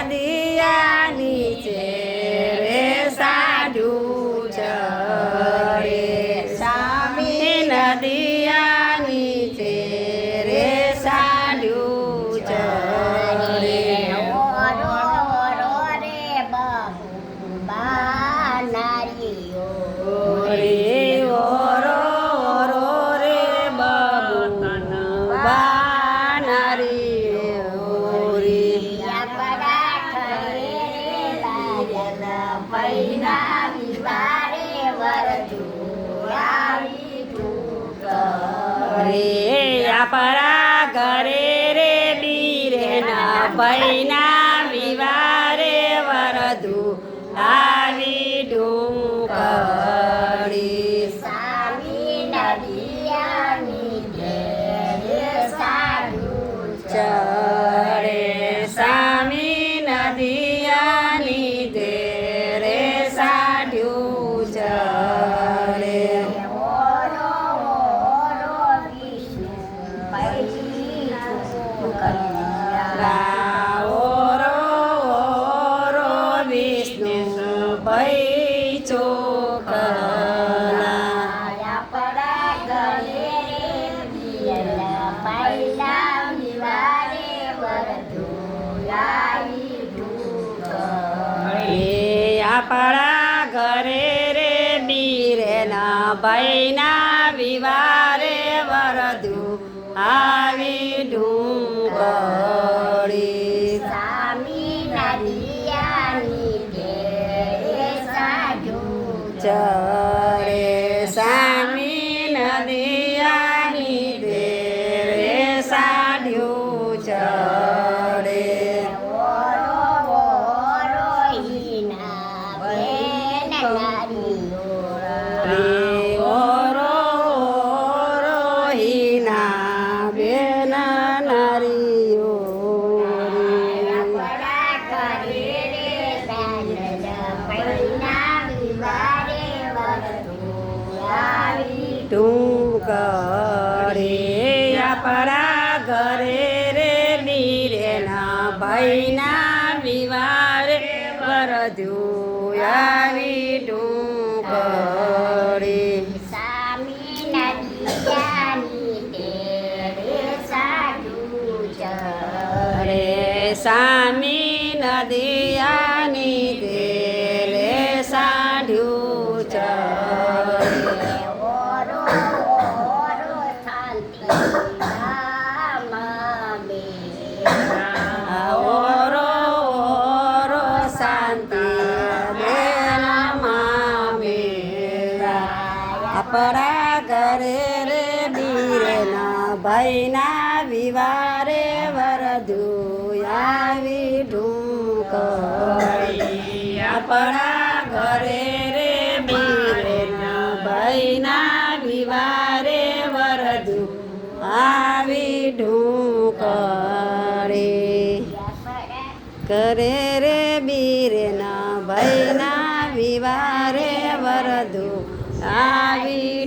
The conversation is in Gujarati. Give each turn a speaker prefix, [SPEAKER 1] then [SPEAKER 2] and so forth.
[SPEAKER 1] Andy.
[SPEAKER 2] આપણા ઘરે
[SPEAKER 1] રે બીરે ના ભૈના વિવારે વરદુ આવી ઢૂંકડી
[SPEAKER 2] આપણા ઘરે
[SPEAKER 1] રે બીરેના ભાઈના વિવારે વરદુ આવી ડુંગળી.
[SPEAKER 2] સામી નદિયાની ઘેરે સાઢું આવી
[SPEAKER 1] ટૂંકડે આપણા ઘરે રે બીરેના ભાઈના વિવારે વરધુ આવી ટૂંકડી
[SPEAKER 2] સામી નદી તેરે સાડું ચરે
[SPEAKER 1] રે સામી નદિયાની તેરે આપણા ઘરે રે બીરેના ભાઈના વિવારે વરધુ આવી ઢૂંકડી આપણા ઘરે રે બીરેના ભાઈના વિવારે વરધુ આવી ઢૂંકડી કરે રે બીરેના ભાઈના વિવારે વરધુ આવી.